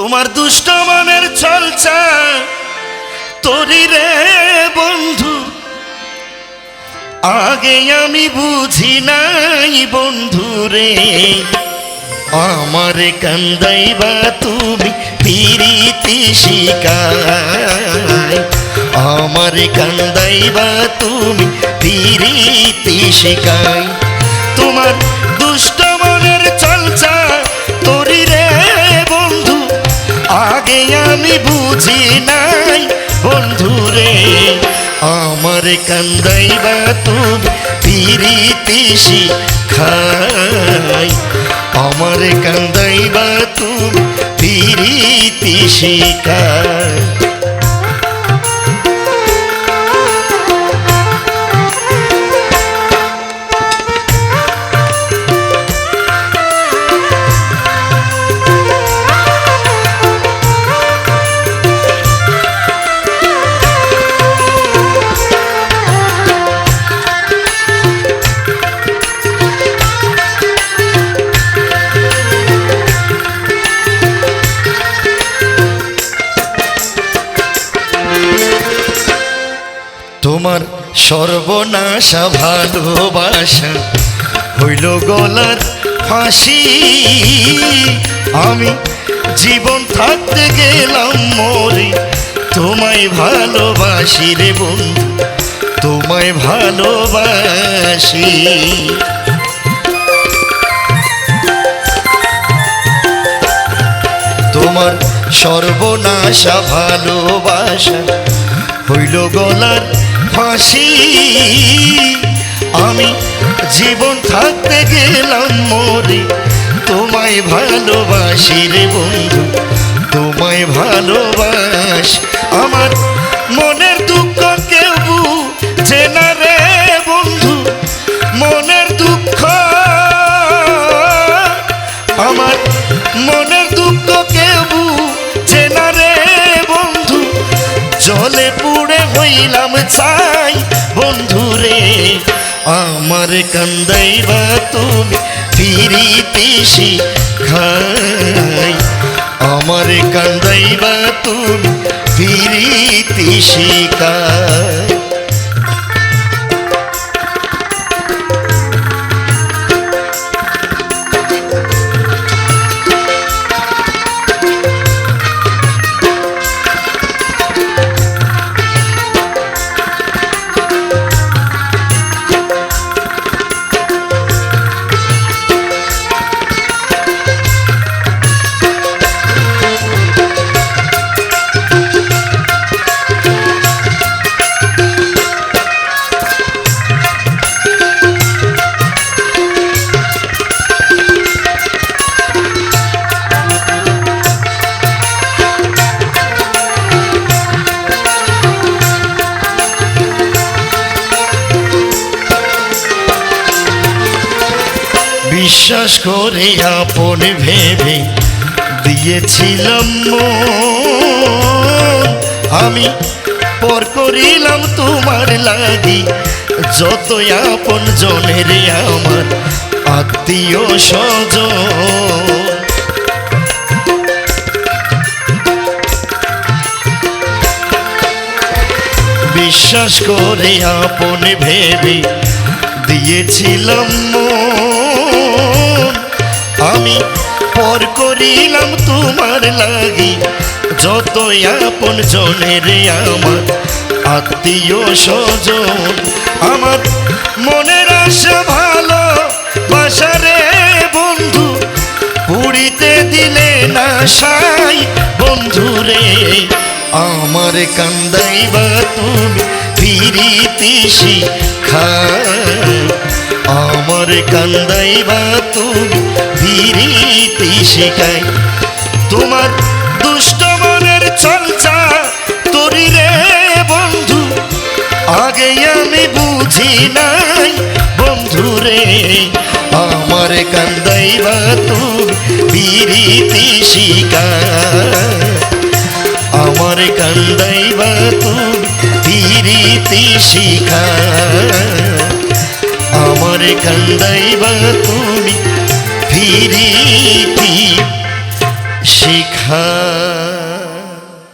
তোমার দুষ্ট মনের চলছা তোরি রে বন্ধু। আগে আমি বুঝি নাই বন্ধু রে, আমার কান্দাইবা তুমি পিরিতি শিকায় আমার কান্দাইবা তুমি পিরিতি শিকায় তোমার আমি বুঝি নাই বন্ধু রে আমার কান্দাইবা তুমি পিরিতি শিখাই। আমার কান্দাইবা তুমি পিরিতি শিখাই। সর্বনাশা ভালোবাসা। হইল গলার ফাঁসি। আমি জীবন থাকতে গেলাম মরে। তোমায় ভালোবাসি রে বন্ধু, তোমায় ভালোবাসি। তোমার সর্বনাশা ভালোবাসা। হইল গলার ফাঁসি আমি জীবন থাকতে গেলাম মরে। তোমায় ভালোবাসি রে বন্ধু, তোমায় ভালোবাস। আমার মনের দুঃখ কেউ বুঝে না রে বন্ধু, মনের দুঃখ। আমার মনের পুড়ে হইলাম চাই। বন্ধুরে আমার কান্দাইবা তুমি ফিরিতে শিখাই আমার কান্দাইবা তুমি ফিরিতে শিখাই বিশ্বাস করে আপন ভেবে দিয়েছিলাম। আমি পর করিলাম তোমার লাগি যত আপন জনের আমার আত্মীয় স্বজন বিশ্বাস করে আপন ভেবে দিয়েছিলাম মন। পর করিলাম তোমার লাগি। যত আপন জনের আমার, আত্মীয় স্বজন, আমার মনের আশা ভালো, বাসারে বন্ধু, পুরিতে দিলে না সাই বন্ধু রে। আমার কান্দাইবা তুমি ফিরিতে শিখাই আমার কান্দাইবা তুমি ফিরিতে শিখাই তোমার দুষ্ট মনের চলচা তোরি রে বন্ধু, আগে আমি বুঝি নাই। বন্ধু রে, আমার কান্দাইবা তুমি পিরিতি শিকার আমার কান্দাইবা তুমি পিরিতি শিখার আমার কান্দাইবা তুমি ফিরিতি শিখা